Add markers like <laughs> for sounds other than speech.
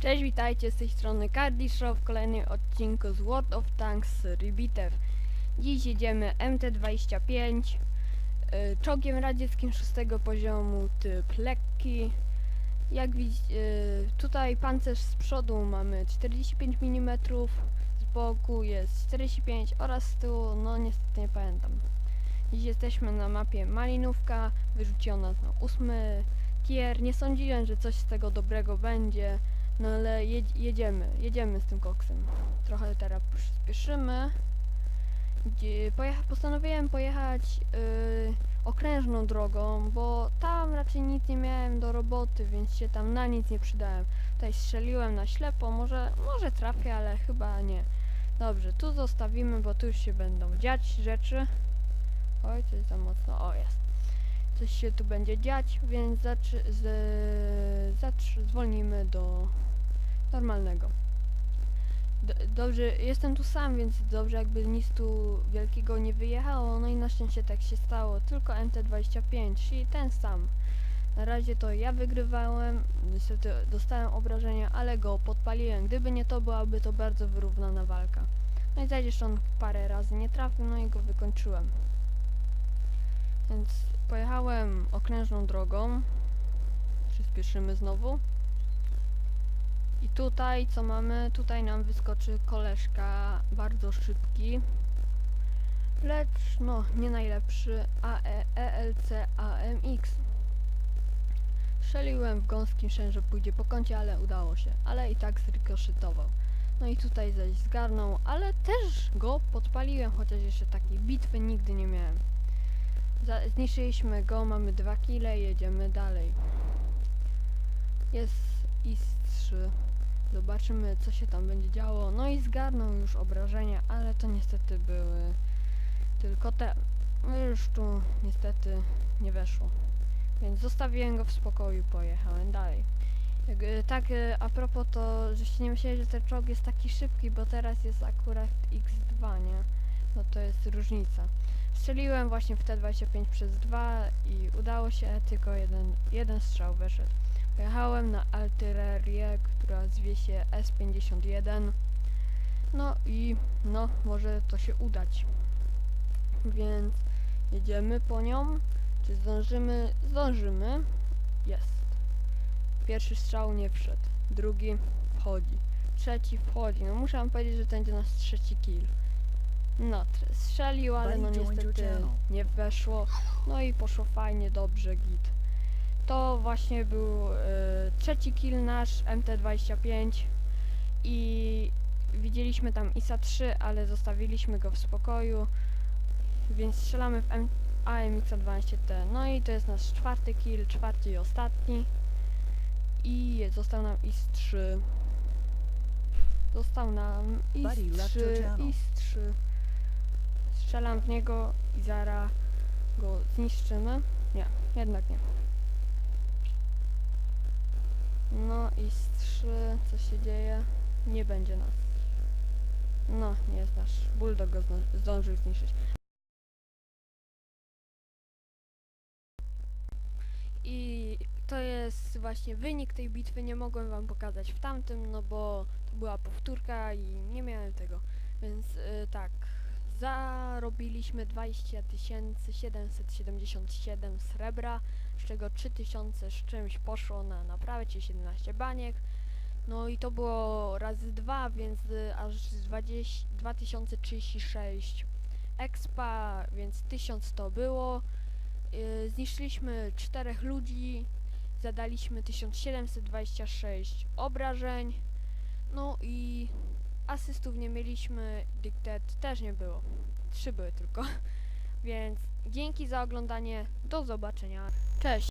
Cześć, witajcie z tej strony Cardi Show w kolejnym odcinku z World of Tanks Rebitew. Dziś jedziemy MT-25 y, czołgiem radzieckim szóstego poziomu typ lekki. Jak widzicie, tutaj pancerz z przodu mamy 45 mm, boku jest 45 oraz z tyłu, no niestety nie pamiętam. Dziś jesteśmy na mapie Malinówka, wyrzuciło nas na ósmy tier. Nie sądziłem, że coś z tego dobrego będzie. No ale jedz, jedziemy, jedziemy z tym koksem. Trochę teraz przyspieszymy. Postanowiłem pojechać yy, okrężną drogą, bo tam raczej nic nie miałem do roboty, więc się tam na nic nie przydałem. Tutaj strzeliłem na ślepo, może, może trafię, ale chyba nie. Dobrze, tu zostawimy, bo tu już się będą dziać rzeczy. Oj, coś tam mocno, o jest. Coś się tu będzie dziać, więc zatrzy, zwolnimy do normalnego. Dobrze, jestem tu sam, więc dobrze jakby nic tu wielkiego nie wyjechało, no i na szczęście tak się stało, tylko MT-25, czyli ten sam. Na razie to ja wygrywałem, niestety dostałem obrażenia, ale go podpaliłem. Gdyby nie to, byłaby to bardzo wyrównana walka. No i zaś jeszcze on parę razy nie trafił, no i go wykończyłem. Więc pojechałem okrężną drogą. Przyspieszymy znowu. I tutaj co mamy? Tutaj nam wyskoczy koleżka bardzo szybki. Lecz no nie najlepszy AE, ELC AMX. Strzeliłem w gąskim że pójdzie po kącie, ale udało się. Ale i tak zrykoszytował. No i tutaj zaś zgarnął, ale też go podpaliłem, chociaż jeszcze takiej bitwy nigdy nie miałem. Zniszczyliśmy go, mamy dwa kile, jedziemy dalej. Jest IS-3. Zobaczymy, co się tam będzie działo. No i zgarnął już obrażenia, ale to niestety były tylko te. No już tu niestety nie weszło. Więc zostawiłem go w spokoju, pojechałem dalej. Jak, y, Tak, y, a propos to, żeście nie myśleli, że ten czołg jest taki szybki, bo teraz jest akurat X2, nie? No to jest różnica. Strzeliłem właśnie w T25 przez 2 i udało się, tylko jeden, jeden strzał wyszedł. Pojechałem na artylerię, która zwie się S51. No i no, może to się udać. Więc jedziemy po nią. Czy zdążymy? Zdążymy. Jest. Pierwszy strzał nie wszedł. Drugi wchodzi. Trzeci wchodzi. No muszę wam powiedzieć, że to będzie nasz trzeci kill. No, tr- strzelił, ale no niestety nie weszło. No i poszło fajnie, dobrze, git. To właśnie był e, trzeci kill nasz MT-25 i widzieliśmy tam ISA 3, ale zostawiliśmy go w spokoju, więc strzelamy w M AMX-12T. No i to jest nasz czwarty kill, czwarty i ostatni. I został nam IS-3. Został nam Buddy left your IS-3, channel. IS-3. Strzelam w niego i zaraz go zniszczymy. Nie, jednak nie. No i z 3, co się dzieje? Nie będzie nas. No, nie jest nasz. Bulldog go zdążył zniszczyć. To jest właśnie wynik tej bitwy. Nie mogłem wam pokazać w tamtym, no bo to była powtórka i nie miałem tego. Więc y, tak, zarobiliśmy 20 777 srebra, z czego 3000 z czymś poszło na naprawę, czyli 17 baniek. No i to było razy dwa, więc y, aż 20, 2036 expa, więc 1000 to było. Y, zniszczyliśmy czterech ludzi, zadaliśmy 1726 obrażeń. No i asystów nie mieliśmy, dyktet też nie było. Trzy były tylko. <laughs> Więc dzięki za oglądanie. Do zobaczenia. Cześć.